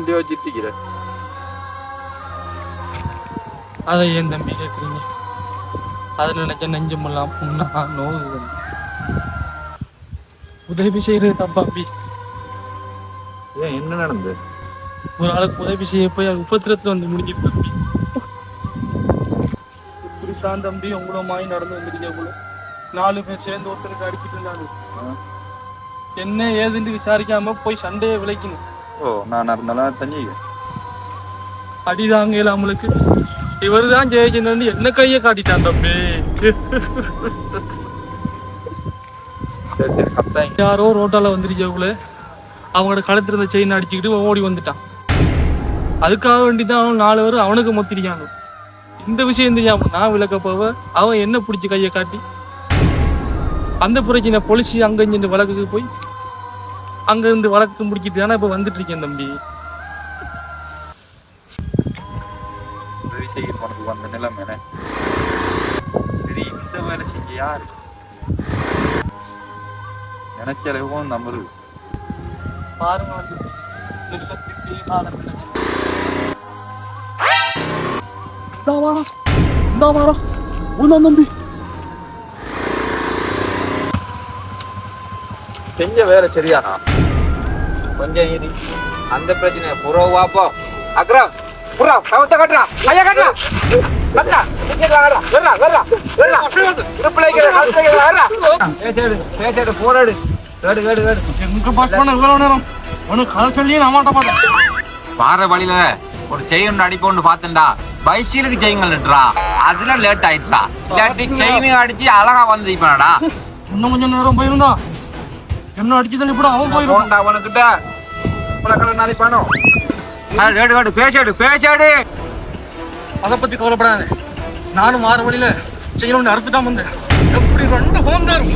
நின்று யோசிச்சுட்டு அதை ஏன் தம்பி கேட்குறீங்க அதில் நினைச்ச நெஞ்சமெல்லாம் புண்ணா நோவு. உதவி செய்யறது தப்பா தம்பி ஏன் என்ன நடந்தது? ஒரு ஆளுக்கு உதவி செய்ய போய் அது உபத்திரத்துல வந்து முடிஞ்சிட்டு தம்பி. இப்படித்தான் தம்பி உங்கள மாய் நடந்து வந்துருக்க போல. நாலு பேர் சேர்ந்து ஒருத்தருக்கு அடிக்கிட்டு இருந்தாங்க. என்ன ஏதுன்னு விசாரிக்காம போய் சண்டையை விளைக்கணும். ஓ. நான் நடந்தாலும் தண்ணி அடிதாங்க நம்மளுக்கு இவரு தான் ஜெயச்சந்திரன் என்ன கையை காட்டிட்டான் தம்பி? யாரோ ரோட்டால வந்துருச்சவங்கள அவங்களோட கழுத்துல இருந்த செயின் அடிச்சுக்கிட்டு ஓடி வந்துட்டான். அதுக்காக வேண்டி தான் அவன் நாலு பேரும் அவனுக்கு மொத்திருக்காங்க. இந்த விஷயம் தெரியாம நான் விளக்க போவ அவன் என்ன பிடிச்சி கையை காட்டி? அந்த பிரச்சனை பொலிசி அங்க வழக்குக்கு போய் அங்க இருந்து வழக்கு முடிக்கிட்டு தானே இப்ப வந்துட்டு இருக்கேன் தம்பி. உதவி செய்ய உனக்கு வந்த நிலைமை சரி இந்த வேலை செஞ்ச யாரு? நினைச்சளவும் நம்பரு பாருங்க வந்து தம்பி. செஞ்ச வேலை சரியானா கொஞ்சம் இரு. அந்த பிரச்சனை புறவா போ. அக்ரம் புறா கவத்த கட்டுறா. கைய கட்டுறா. கட்டுறா. கழுத்துல வைக்கிற வெர்றா பேசேடு போராடு கேடு கேடு கேடு. எங்க பாஸ் பண்ண இவ்வளவு நேரம்? உனக்கு கதை சொல்லியே நான் மாட்ட மாட்டேன். பாற வழியில ஒரு செயின் அடிப்போன்னு பார்த்தேன்டா பைசீலுக்கு செயின்கள்ன்றா அதுல லேட் ஆயிடுச்சா இல்லாட்டி செயின் அடிச்சு அழகா வந்து இப்படா இன்னும் கொஞ்சம் நேரம் போயிருந்தா என்ன அடிச்சு தள்ளி போட அவன் போயிருவான் போண்டா உனக்கிட்ட. உனக்கு நாளை பணம் வேடு வேடு பேசாடு பேசாடு அதை பத்தி கவலைப்படாத. நானும் மாற வழியில செய்யணும்னு அறுத்துட்டான் வந்தேன். எப்படி ரெண்டு போந்தாரு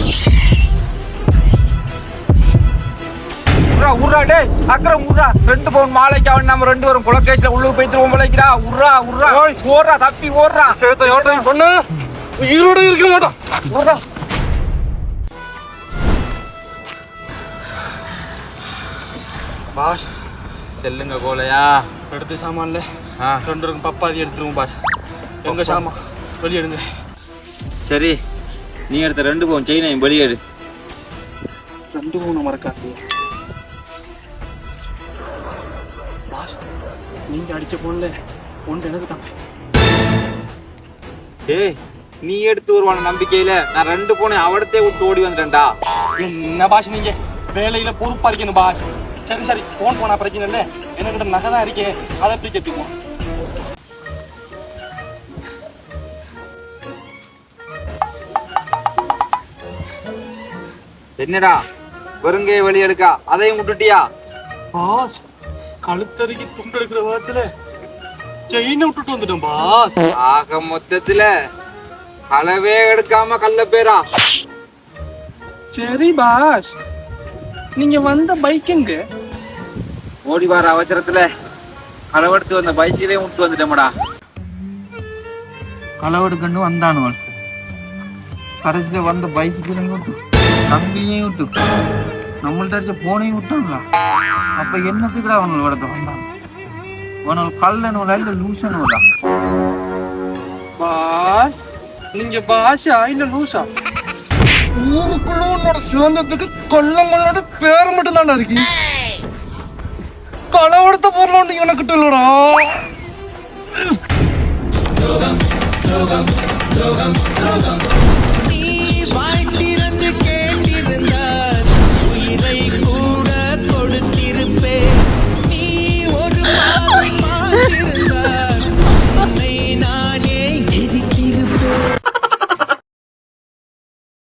உர்ரா உர்ரா டேய் அக்கறம் உர்ரா ரெண்டு பவுன் மாலைக்கு அவன் நம்ம ரெண்டு பேரும் குலக்கேஸ்ல உள்ளுக்கு போயிட்டு உம்பளைக்கிறா உர்ரா உர்ரா ஓடுறா தப்பி ஓடுறா. பண்ணு? ஈரோட இருக்க மாட்டான் போடா. பாஸ் செல்லுங்க கோலையா. எடுத்து சாமான்ல ஆ. ரெண்டு இருக்கும். பப்பாதி எடுத்துருவோம் பாஸ் எங்க சாமான்? வெளியே எடுங்க. சரி நீ எடுத்த ரெண்டு பவுன் செயினையும் வெளியேடு ரெண்டு மூணு மறக்காது பாஸ் நீங்க அடிச்ச போன்ல ஒன்று எனக்கு தாங்க டேய் நீ எடுத்து வருவான நம்பிக்கையில நான் ரெண்டு பவுனை அவடத்தே விட்டு ஓடி வந்துட்டேன்டா. என்ன பாஷ் நீங்க? வேலையில பொறுப்பா இருக்கணும் பாஷ். சரி சரி போன் போனா பிரச்சனை இல்ல. என்கிட்ட நகை தான் இருக்கே அதை எப்படி கட்டிக்குவோம் என்னடா வெறுங்கே வெளி எடுக்கா அதையும் விட்டுட்டியா? பாஸ் கழுத்தருகி துண்டு எடுக்கிற விதத்துல செயினை விட்டுட்டு வந்துட்டோம் பாஸ். ஆக மொத்தத்துல அளவே எடுக்காம கல்ல பேரா? சரி பாஸ். நீங்க வந்த பைக் எங்க? ஓடி வர அவசரத்துல. களவெடுத்து வந்த பைக்கிலே விட்டு வந்துட்டோம்டா களவெடுக்கண்டு வந்தானுவன் கடைசியில வந்த பைக்கு விட்டு தம்பியையும் விட்டு நம்மள்ட்ட அடிச்ச போனையும் விட்டாங்களா அப்ப என்னத்துக்குடா அவனோட இடத்த வந்தான்? அவனோட கல்லனுவலா இல்ல லூசனுவலா பாஸ் நீங்க பாஷா இல்ல லூசா ஊருக்குள்ள உன்னோட சுதந்திரத்துக்கு கொல்லங்களோட பேர் மட்டும் தானே இருக்கு களவெடுத்த பொருள் எனக்கிட்ட இல்லடா. நீ வாய் திறந்து